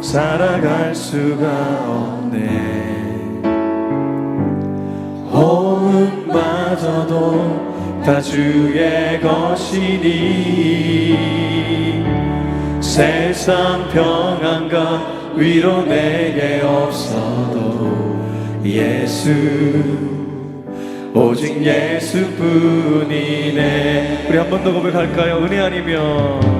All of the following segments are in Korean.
살아갈 수가 없네. 호흡마저도 다 주의 것이니. 세상 평안과 위로 내게 없어도 예수 오직 예수뿐이네. 우리 한 번 더 고백할까요? 은혜 아니면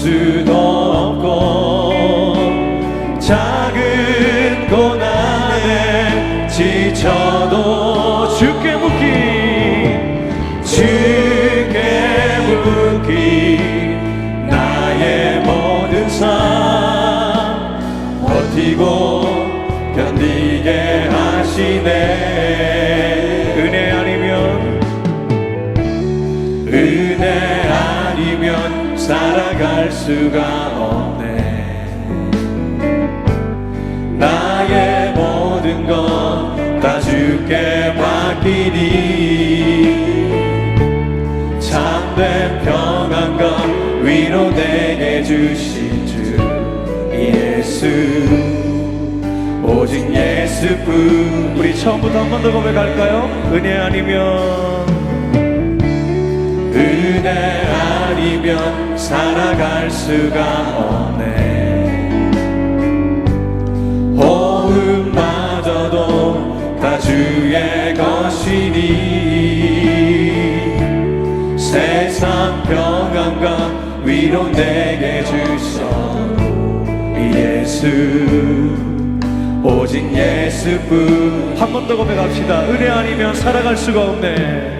다볼 살아갈 수가 없네. 나의 모든 것 다 주께 맡기니 참된 평안과 위로 내게 주신 주 예수. 오직 예수뿐. 우리 처음부터 한 번 더 고백할까요? 은혜 아니면 은혜 아니면 살아갈 수가 없네. 호흡마저도 다 주의 것이니. 세상 평안과 위로 내게 주셔 예수. 오직 예수뿐. 한 번 더 고백합시다. 은혜 아니면 살아갈 수가 없네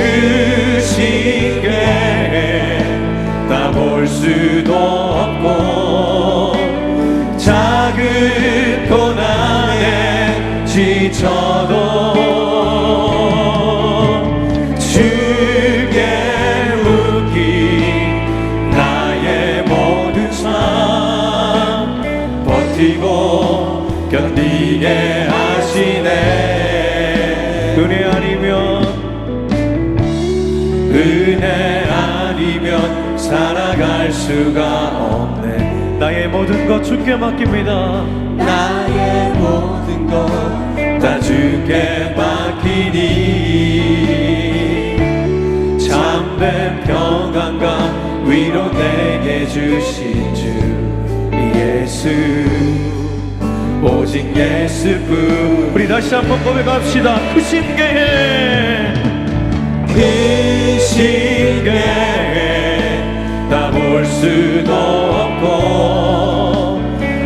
그 신계에 다볼 수도 없고 작은 고난에 지쳐도 주께 묻기 나의 모든 삶 버티고 견디게 하시 아니면 살아갈 수가 없네. 나의 모든 것 주께 맡깁니다. 나의 모든 것 다 주께 맡기니. 참된 평안과 위로 내게 주신 주 예수. 오직 예수뿐. 우리 다시 한번 고백합시다. 그 신계에. 그다볼 수도 없고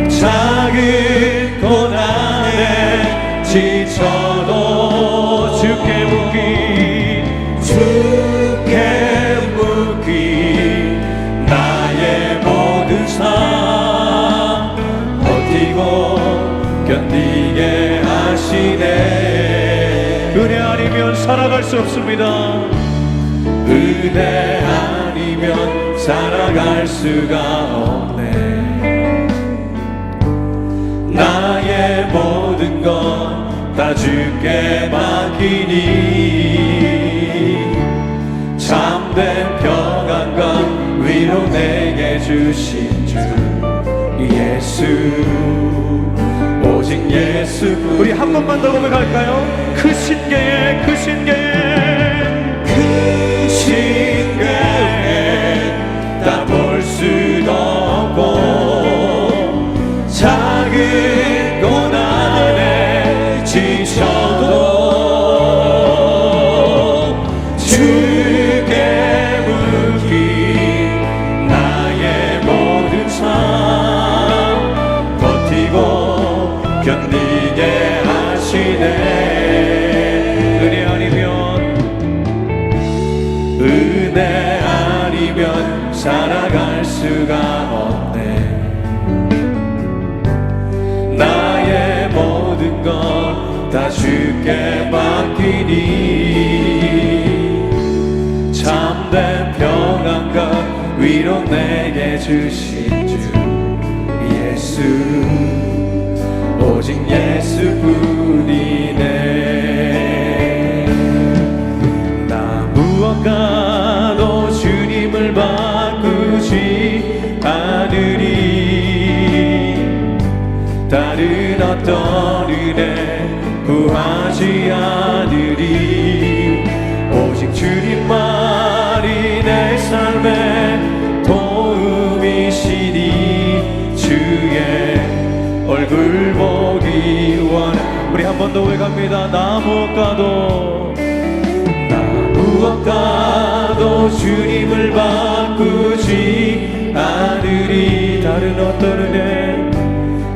작은 고난에 지쳐도 주께 묻기 주께 묻기. 나의 모든 삶 버티고 견디게 하시네. 은혜 아니면 살아갈 수 없습니다. 은혜 살아갈 수가 없네. 나의 모든 것다 주께 맡기니. 참된 평안과 위로 내게 주신 주 예수. 오직 예수. 우리 한 번만 더 고백할까요? 그 신계에 그 신계에 다 주께 맡기리 고백합니다? 나 무엇과도. 나 무엇과도 주님을 바꾸지 않으리 다른 어떤 은혜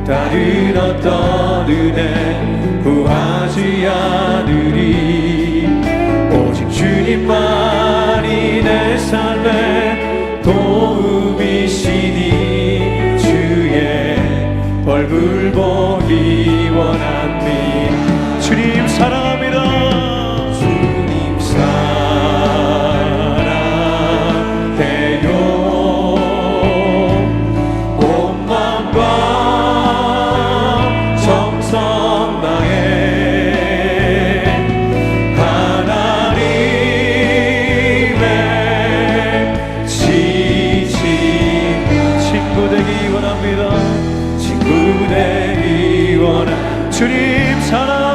다른 어떤 은혜 구하지 않으리 오직 주님만이 내 삶에 도움이시니 주의 얼굴 보기 되기 원해 주님 사랑.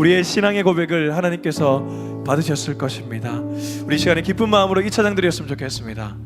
우리의 신앙의 고백을 하나님께서 받으셨을 것입니다. 우리 시간에 기쁜 마음으로 이 찬양 드렸으면 좋겠습니다.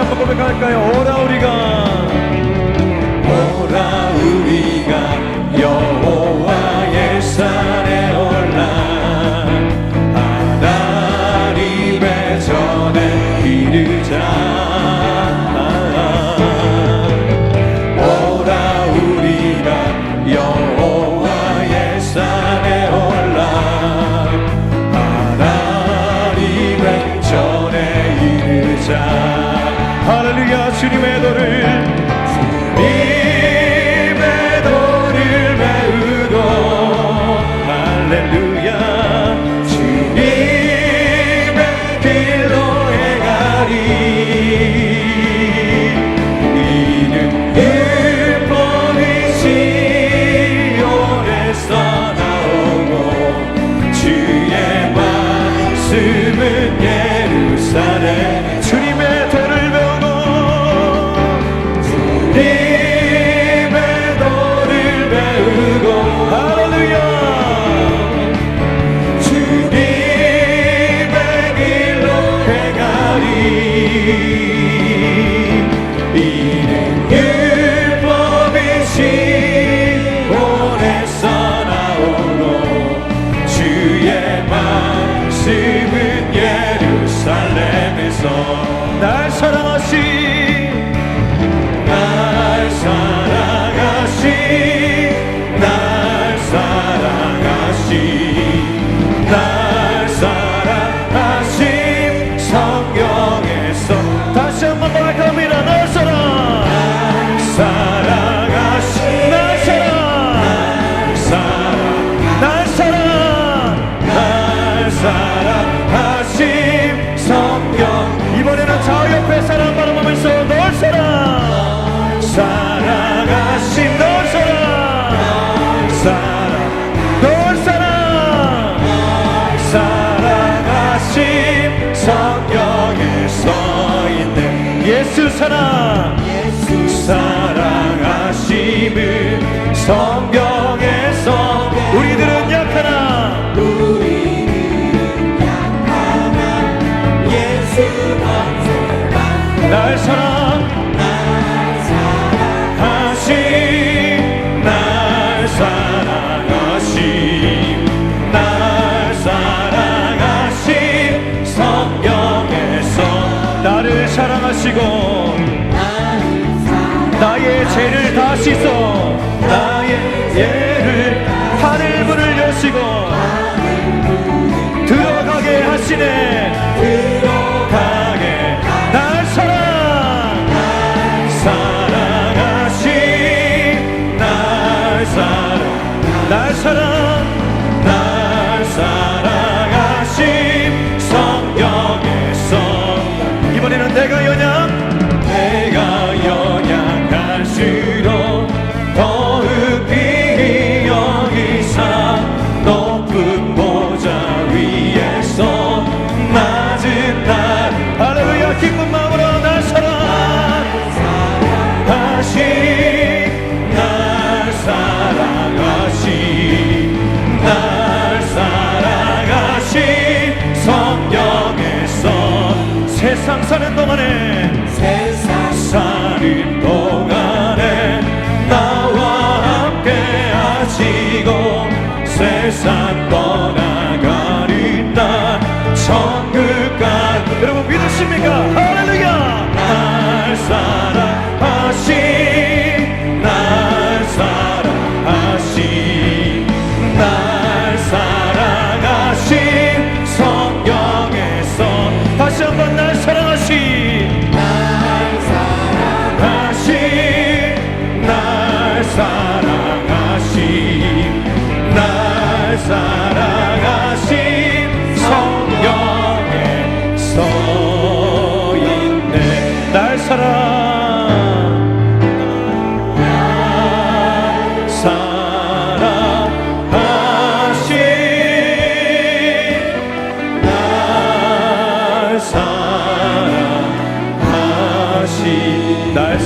ャンプ神戸会オーダー 할렐루야 주님의 노를 성경에 서 있네. 예수 사랑. 다시 써 나의 예를 하늘 문을 여시고 들어가게 하시네. 가지고 세상 떠나가리다 천국간 여러분 믿으십니까?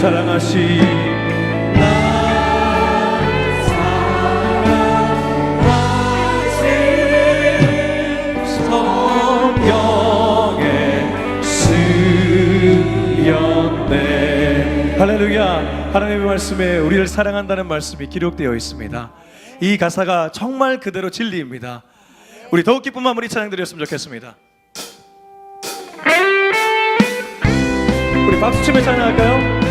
사랑하시. 사랑하신 성령의 수련네 할렐루야. 하나님의 말씀에 우리를 사랑한다는 말씀이 기록되어 있습니다. 이 가사가 정말 그대로 진리입니다. 우리 더욱 기쁜 마무리 찬양 드렸으면 좋겠습니다. 우리 박수치며 찬양할까요?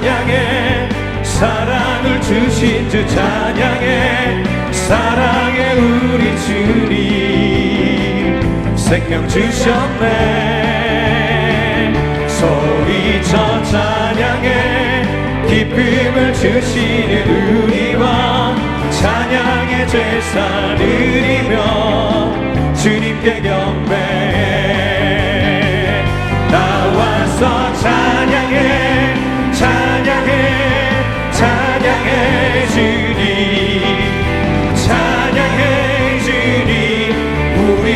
찬양해. 사랑을 주신 주 찬양해. 사랑해 우리 주님. 생명 주셨네. 소리쳐 찬양해. 기쁨을 주시는 우리와 찬양의 제사 드리며 주님께 경배해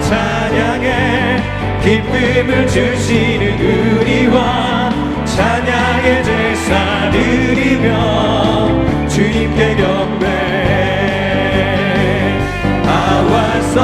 찬양해 기쁨을 주시는 우리와 찬양의 제사 드리며 주님께 경배. I was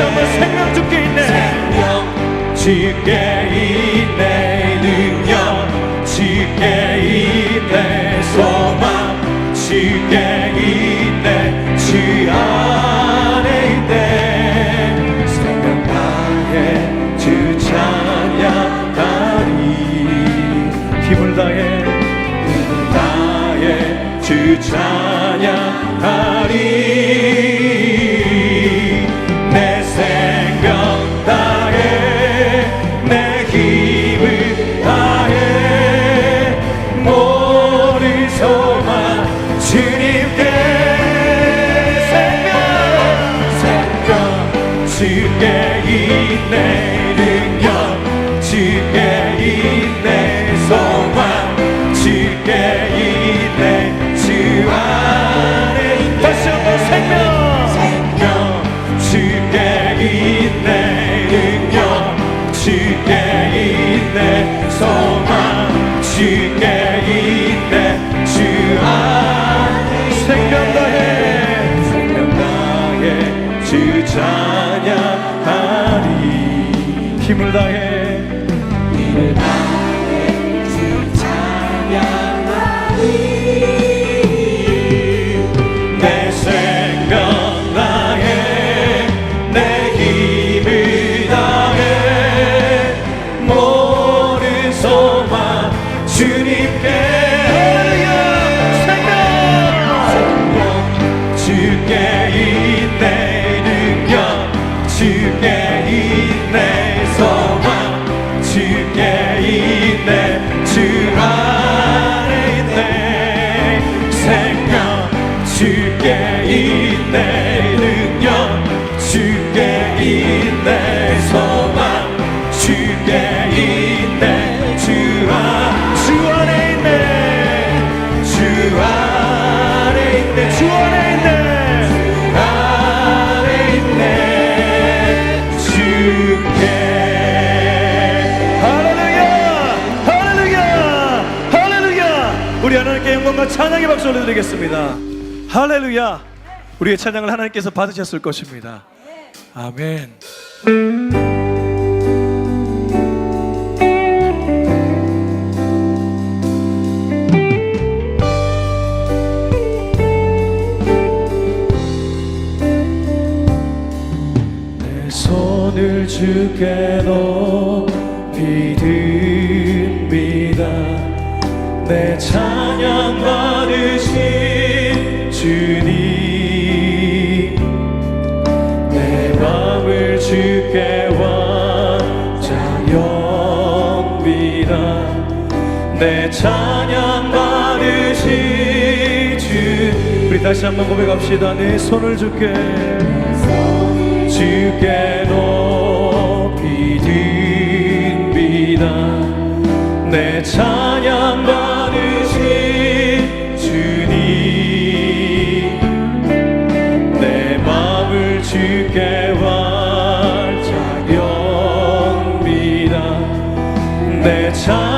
정말 생명 죽게 있네. 생명 힘을 다해. 영광 찬양의 박수 올려드리겠습니다. 할렐루야. 우리의 찬양을 하나님께서 받으셨을 것입니다. 아멘. 내 손을 주께 높이 듭니다. 내 찬. 주께 완전합니다 내 찬양 받으신 주. 우리 다시 한번 고백합시다. 내 손을 주께. 주께 높이 듭니다. 내 찬양 받으신 주님. 내 맘을 주께 활 내찬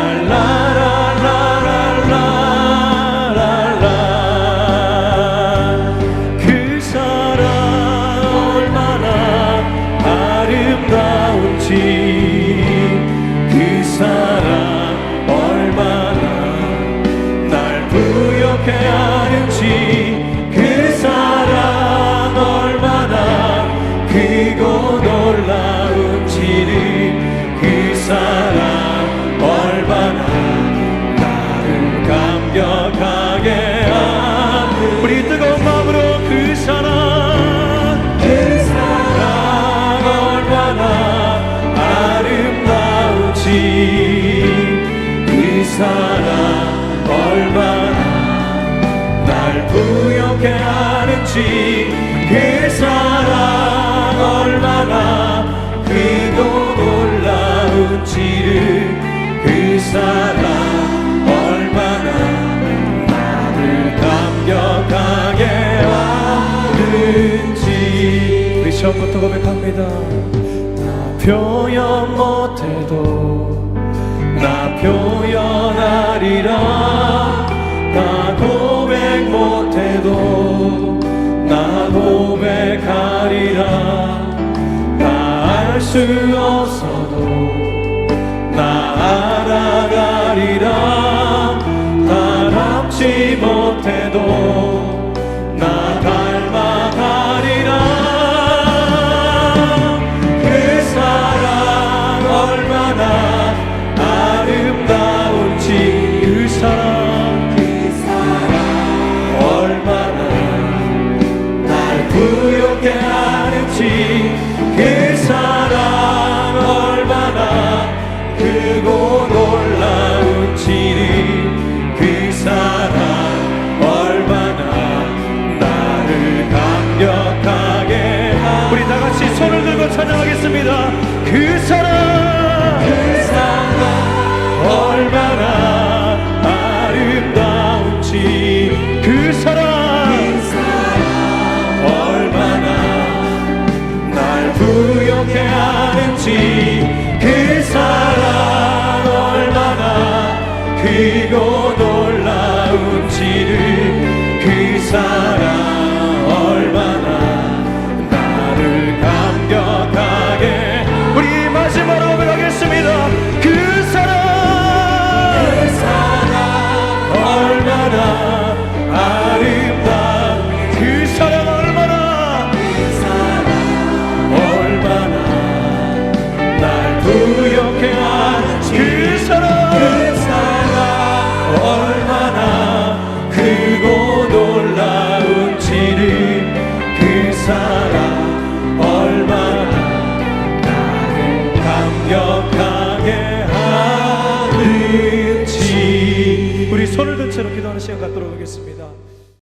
그 하는지 그 사랑 얼마나 크고 놀라운지를 그 사랑 얼마나 나를 감격하게 하는지. 우리 처음부터 고백합니다. 나 표현 못해도 나 표현하리라. 나 고백 못해도 나 고백하리라. 나 알 수 없어도 나 알아가리라. 나 닮지 못해 크고 놀라운 지를 그 사랑 손을 든 채로 기도하는 시간 갖도록 하겠습니다.